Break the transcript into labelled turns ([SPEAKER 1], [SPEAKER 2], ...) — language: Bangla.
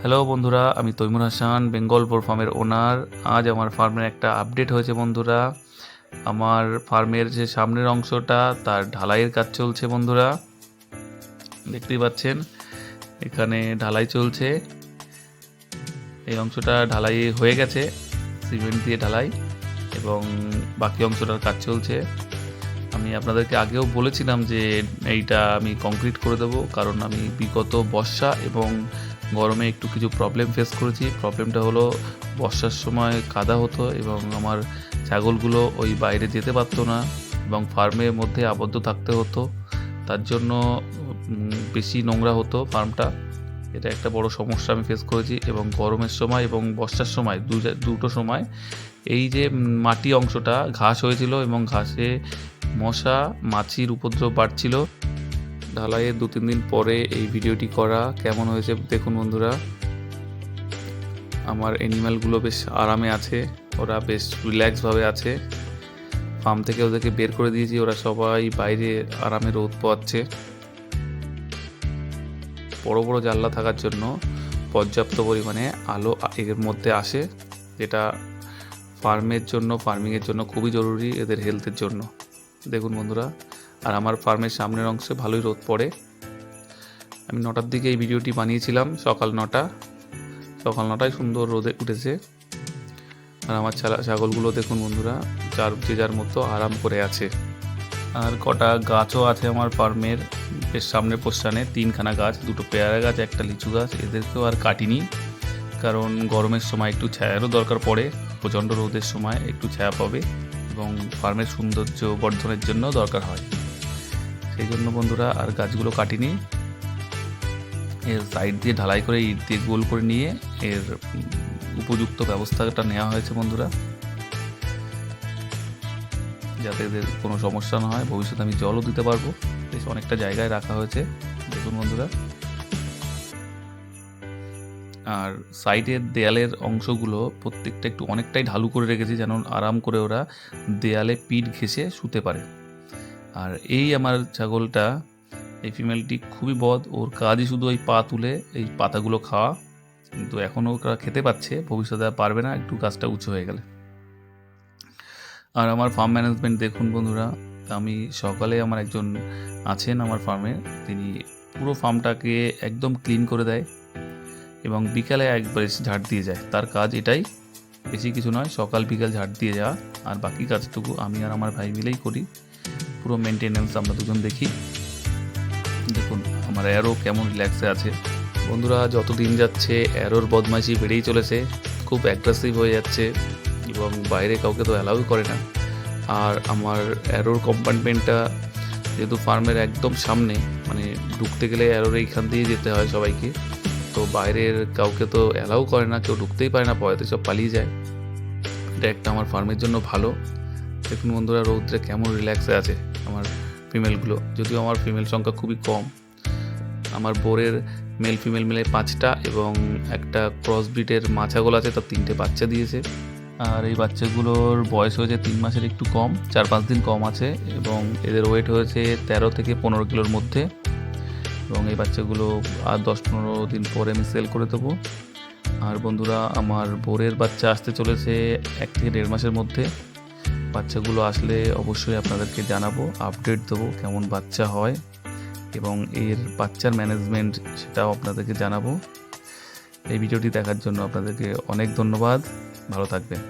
[SPEAKER 1] হ্যালো বন্ধুরা, আমি তৈমুর হাসান বেঙ্গল বোর ফার্মের ওনার আজ আমার ফার্মের একটা আপডেট হয়েছে, বন্ধুরা। আমার ফার্মের যে সামনের অংশটা, তার ঢালাইয়ের কাজ চলছে, বন্ধুরা। দেখতেই পাচ্ছেন, এখানে ঢালাই চলছে। এই অংশটা ঢালাই হয়ে গেছে সিমেন্ট দিয়ে ঢালাই, এবং বাকি অংশটার কাজ চলছে। আমি আপনাদেরকে আগেও বলেছিলাম যে এইটা আমি কংক্রিট করে দেবো, কারণ আমি বিগত বর্ষা এবং গরমে একটু কিছু প্রবলেম ফেস করেছি। প্রবলেমটা হলো বর্ষার সময় কাদা হতো এবং আমার ছাগলগুলো ওই বাইরে যেতে পারতো না এবং ফার্মের মধ্যে আবদ্ধ থাকতে হতো। তার জন্য বেশি নোংরা হতো ফার্মটা এটা একটা বড় সমস্যা আমি ফেস করেছি এবং গরমের সময় এবং বর্ষার সময় দুটো সময় এই যে মাটি অংশটা ঘাস হয়েছিল এবং ঘাসে মশা, মাছির উপদ্রব বাড়ছিল। ঢালাইয়ের দু তিন দিন পরে এই ভিডিওটি করা কেমন হয়েছে দেখুন বন্ধুরা। আমার অ্যানিম্যালগুলো বেশ আরামে আছে, ওরা বেশ রিল্যাক্সভাবে আছে। ফার্ম থেকে ওদেরকে বের করে দিয়েছি, ওরা সবাই বাইরে আরামে রোদ পাচ্ছে বড় বড় জানলা থাকার জন্য পর্যাপ্ত পরিমাণে আলো এর মধ্যে আসে, যেটা ফার্মের জন্য ফার্মিংয়ের জন্য খুবই জরুরি এদের হেলথের জন্য। দেখুন বন্ধুরা আর আমার ফার্মের সামনের অংশে ভালোই রোদ পড়ে। আমি নটার দিকে এই ভিডিওটি বানিয়েছিলাম, সকাল নটা। সকাল নটায় সুন্দর রোদে উঠেছে। আর আমার ছাগলগুলো দেখুন বন্ধুরা, যার যে যার মতো আরাম করে আছে। আর কটা গাছও আছে আমার ফার্মের, বেশ সামনে পোস্টানে, তিনখানা গাছ, দুটো পেয়ারা গাছ, একটা লিচু গাছ এদেরকেও আর কাটিনি। কারণ গরমের সময় একটু ছায়ারও দরকার পড়ে, প্রচণ্ড রোদের সময় একটু ছায়া পাবে এবং ফার্মের সৌন্দর্য বর্ধনের জন্য দরকার হয়। সেই জন্য বন্ধুরা আর গাছগুলো কাটিনি। এর সাইড দিয়ে ঢালাই করে ইট দিয়ে গোল করে নিয়ে এর উপযুক্ত ব্যবস্থাটা নেওয়া হয়েছে বন্ধুরা। যাতে এদের কোনো সমস্যা না হয়, ভবিষ্যতে আমি জলও দিতে পারব। বেশ অনেকটা জায়গায় রাখা হয়েছে। দেখুন বন্ধুরা। আর সাইডের দেয়ালের অংশগুলো প্রত্যেকটা একটু অনেকটাই ঢালু করে রেখেছি, যেন আরাম করে ওরা দেয়ালে পিঠ ঘেঁষে শুতে পারে। আর এই আমার ছাগলটা, এই ফিমেলটি খুবই বদ, ওর কাজই শুধু ওই পা তুলে এই পাতাগুলো খাওয়া। কিন্তু এখনও ওরা খেতে পাচ্ছে, ভবিষ্যতে পারবে না, একটু গাছটা উঁচু হয়ে গেলে। আর আমার ফার্ম ম্যানেজমেন্ট দেখুন বন্ধুরা, আমি সকালে আমার একজন আছেন আমার ফার্মে তিনি পুরো ফার্মটাকে একদম ক্লিন করে দেয় এবং বিকালে একবার ঝাড় দিয়ে যায়। তার কাজ এটাই, বেশি কিছু নয়, সকাল বিকাল ঝাড় দিয়ে যাওয়া। আর বাকি কাজটুকু আমি আর আমার ভাই মিলেই করি। পুরো মেনটেনেন্স আমরা দুজন দেখি। দেখুন, আমার অ্যারো কেমন রিল্যাক্সে আছে। বন্ধুরা যত দিন যাচ্ছে অ্যারোর বদমাইশি বেড়েই চলেছে, খুব অ্যাগ্রেসিভ হয়ে যাচ্ছে এবং বাইরে কাউকে তো অ্যালাউই করে না। আর আমার অ্যারোর কম্পার্টমেন্টটা যেহেতু ফার্মের একদম সামনে মানে ঢুকতে গেলে অ্যারোর এইখান দিয়ে যেতে হয় সবাইকে। তো বাইরের কাউকে তো অ্যালাউ করে না, কেউ ঢুকতেই পারে না পয়তে সব পালিয়ে যায়। এটা একটা আমার ফার্মের জন্য ভালো। দেখুন বন্ধুরা, রৌদ্রে কেমন রিল্যাক্সে আছে আমার ফিমেলগুলো যদিও আমার ফিমেল সংখ্যা খুবই কম। আমার বোরের মেল ফিমেল মিলে পাঁচটা এবং একটা ক্রস ব্রিডের মাছাগোল আছে, তার তিনটে বাচ্চা দিয়েছে। আর এই বাচ্চাগুলোর বয়স হয়েছে তিন মাসের একটু কম, চার পাঁচ দিন কম আছে এবং এদের ওয়েট হয়েছে তেরো থেকে পনেরো কিলোর মধ্যে। এবং এই বাচ্চাগুলো আর দশ পনেরো দিন পরে আমি সেল করে দেবো। আর বন্ধুরা, আমার বোরের বাচ্চা আসতে চলেছে এক থেকে দেড় মাসের মধ্যে। বাচ্চাগুলো আসলে অবশ্যই আপনাদেরকে জানাব আপডেট দেবো কেমন বাচ্চা হয় এবং এর বাচ্চার ম্যানেজমেন্ট সেটাও আপনাদেরকে জানাব। এই ভিডিওটি দেখার জন্য আপনাদেরকে অনেক ধন্যবাদ। ভালো থাকবেন।